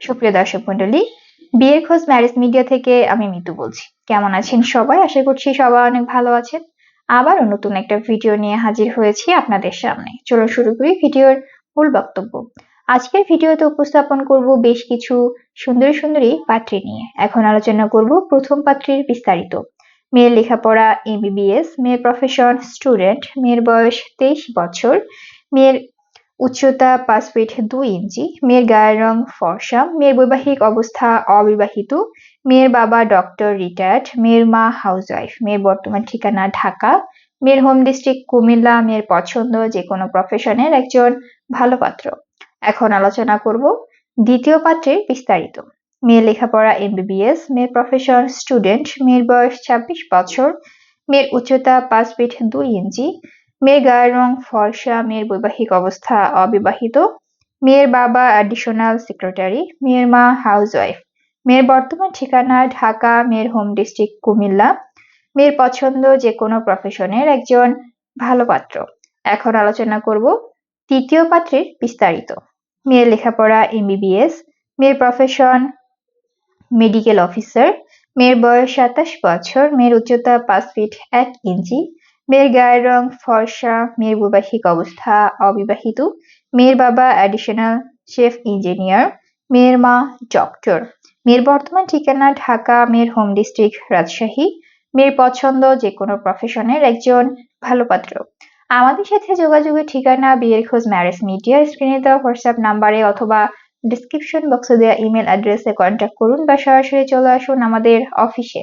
সুপ্রিয় দর্শক মন্ডলী বিয়ের খোঁজ ম্যারেজ মিডিয়া থেকে আমি মিতু বলছি। কেমন আছেন সবাই? আশা করছি সবাই অনেক ভালো আছেন। আবারও নতুন একটা ভিডিও নিয়ে হাজির হয়েছি আপনাদের সামনে। চলো শুরু করি ভিডিওর মূল বক্তব্য। আজকের ভিডিওতে উপস্থাপন করব বেশ কিছু সুন্দরী সুন্দরী পাত্রী নিয়ে। এখন আলোচনা করব প্রথম পাত্রীর বিস্তারিত। মেয়ের লেখাপড়া এমবিবিএস, মেয়ের প্রফেশন স্টুডেন্ট মেয়ের বয়স তেইশ বছর, মেয়ের উচ্চতা পাঁচ ফিট দুই ইঞ্চি মেয়ের গায়ের রং ফর্সা, মেয়ের বৈবাহিক অবস্থা অবিবাহিত, মেয়ের বাবা ডক্টর রিটায়ার্ড মেয়ের মা হাউসওয়াইফ মেয়ের বর্তমান ঠিকানা ঢাকা, মেয়ের হোম ডিস্ট্রিক্ট কুমিল্লা, মেয়ের পছন্দ যে কোনো প্রফেশনের একজন ভালো পাত্র। এখন আলোচনা করব দ্বিতীয় পাত্রের বিস্তারিত। মেয়ের লেখাপড়া এমবিবিএস মেয়ের প্রফেশন স্টুডেন্ট মেয়ের বয়স ছাব্বিশ বছর, মেয়ের উচ্চতা পাঁচ ফিট দুই ইঞ্চি মেয়ের গায়ের রং ফর্সা, মেয়ের বৈবাহিক অবস্থা অবিবাহিত, মেয়ের বাবা অ্যাডিশনাল সেক্রেটারি মেয়ের মা হাউসওয়াইফ মেয়ের বর্তমান ঠিকানা ঢাকা, মেয়ের হোম ডিস্ট্রিক্ট কুমিল্লা, মেয়ের পছন্দ যে কোনো প্রফেশনের একজন ভালো পাত্র। এখন আলোচনা করব তৃতীয় পাত্রের বিস্তারিত। মেয়ের লেখাপড়া এমবিবিএস মেয়ের প্রফেশন মেডিকেল অফিসার মেয়ের বয়স সাতাশ বছর, মেয়ের উচ্চতা পাঁচ ফিট এক ইঞ্চি মেয়ের গায়ের রং, ফর্সা, মেয়ের বৈবাহিক অবস্থা অবিবাহিত, মেয়ের বাবা অ্যাডিশনাল চেফ ইঞ্জিনিয়ার মেয়ের মা ডক্টর মেয়ের বর্তমান ঠিকানা ঢাকা, মেয়ের হোম ডিস্ট্রিক্ট রাজশাহী, মেয়ের পছন্দ যে কোনো প্রফেশনের একজন ভালো পাত্র। আমাদের সাথে যোগাযোগের ঠিকানা বিয়ের খোঁজ ম্যারেজ মিডিয়া স্ক্রিনে দেওয়া হোয়াটসঅ্যাপ নাম্বারে অথবা ডিসক্রিপশন বক্সে দেওয়া ইমেল অ্যাড্রেসে কন্ট্যাক্ট করুন বা সরাসরি চলে আসুন আমাদের অফিসে